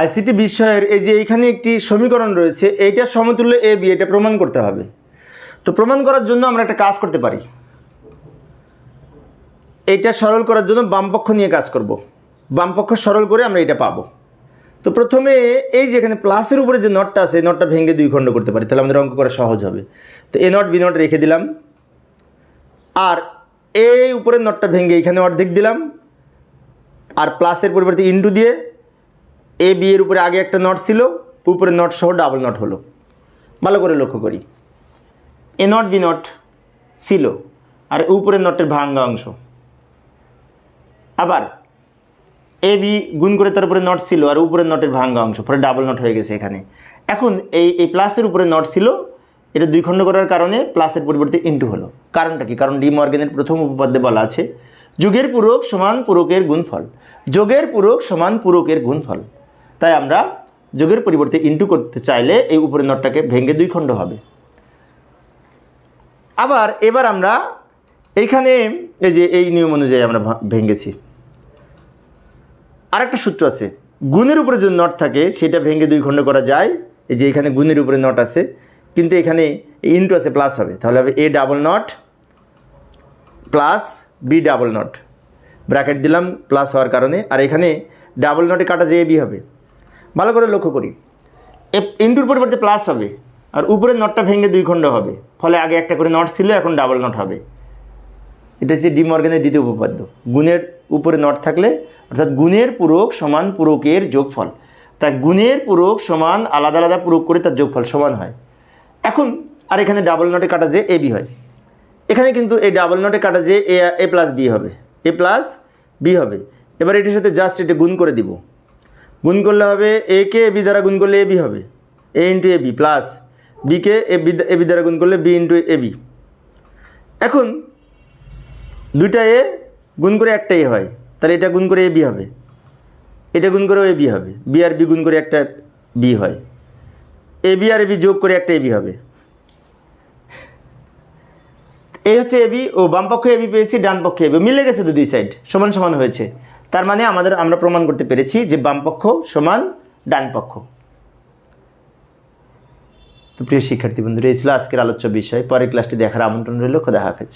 ICT বিষয়ের এই যে এইখানে একটি সমীকরণ রয়েছে এইটার সমতুল্য এ, বি, এটা প্রমাণ করতে হবে। তো প্রমাণ করার জন্য আমরা একটা কাজ করতে পারি। এইটা সরল করার জন্য বামপক্ষ নিয়ে কাজ করব। বামপক্ষ সরল করে আমরা এটা পাবো। তো প্রথমে এই যে এখানে প্লাসের উপরে যে নটটা আছে, এই নটটা ভেঙে দুই খণ্ড করতে পারি, তাহলে আমাদের অঙ্ক করা সহজ হবে। তো এ নট, বি নট রেখে দিলাম। আর এই উপরের নটটা ভেঙে এখানে অর্ধেক দিলাম। আর প্লাসের পরিবর্তে ইন্টু দিয়ে এ বি এর উপরে আগে একটা নট ছিল, উপরে নট সহ ডাবল নট হলো। ভালো করে লক্ষ্য করি। এ নট বি নট ছিল, আর উপরের নটের ভাঙ্গা অংশ। আবার এ বি গুণ করে তার উপরে নট ছিল, আর উপরের নটের ভাঙ্গা অংশ, পরে ডাবল নট হয়ে গেছে এখানে। এখন এই এই প্লাসের উপরে নট ছিল, এটা দুই খণ্ড করার কারণে প্লাসের পরিবর্তে ইন্টু হলো। কারণটা কি? কারণ ডি মর্গেনের প্রথম উপপাদ্যে বলা আছে, যোগের পূরক সমান পূরকের গুণফল। যোগের পূরক সমান পূরকের গুণফল। তাই আমরা যোগের পরিবর্তে ইন্টু করতে চাইলে এই উপরের নটটাকে ভেঙে দুই খণ্ড হবে। আবার এবার আমরা এইখানে এই যে এই নিয়ম অনুযায়ী আমরা ভেঙেছি। আরেকটা সূত্র আছে, গুণের উপরে যদি নট থাকে, সেটা ভেঙে দুই খণ্ড করা যায়। এই যে এখানে গুণের উপরে নট আছে, কিন্তু এখানে ইন্টু আছে প্লাস হবে। তাহলে হবে A double not plus B double not bracket দিলাম প্লাস হওয়ার কারণে, আর এখানে ডাবল নটে কাটা যে এ বি হবে। ভালো করে লক্ষ্য করি। ইন্টুর পরিবর্তে প্লাস হবে, আর উপরের নটটা ভেঙে দুই খণ্ড হবে। ফলে আগে একটা করে নট ছিল, এখন ডাবল নট হবে। এটা হচ্ছে ডি মর্গানের দ্বিতীয় উপপাদ্য। গুণের উপরে নট থাকলে, অর্থাৎ গুণের পূরক সমান পূরকের যোগফল। তা গুণের পূরক সমান আলাদা আলাদা পূরক করে তার যোগফল সমান হয়। এখন, আর এখানে ডাবল নটে কাটা যে এ বি হয়। এখানে কিন্তু এই ডাবল নটে কাটা যে এ প্লাস বি হবে। এ প্লাস বি হবে। এবার এটির সাথে জাস্ট এটা গুণ করে দিব। গুণ করলে হবে এ কে এ বি দ্বারা গুণ করলে এ বি হবে A into A B plus bike A B A B দ্বারা গুণ করলে বি ইন্টু এ বি এখন দুইটা এ গুণ করে একটা এ হয় তাহলে এটা গুণ করে এ বি হবে এটা গুণ করেও এ বি হবে বি আর বি গুণ করে একটা বি হয় A B R A B যোগ করে একটা এ বি হবে এই হচ্ছে এবি ও বাম পক্ষে এবি পেয়েছি ডান পক্ষে এবি মিলে গেছে তো দুই সাইড সমান সমান হয়েছে তার মানে আমাদের আমরা প্রমাণ করতে পেরেছি যে বামপক্ষ সমান ডান পক্ষ। তো প্রিয় শিক্ষার্থী বন্ধুরা, এই ছিল আজকের আলোচ্য বিষয়। পরের ক্লাসটি দেখার আমন্ত্রণ রইল। খোদা হাফেজ।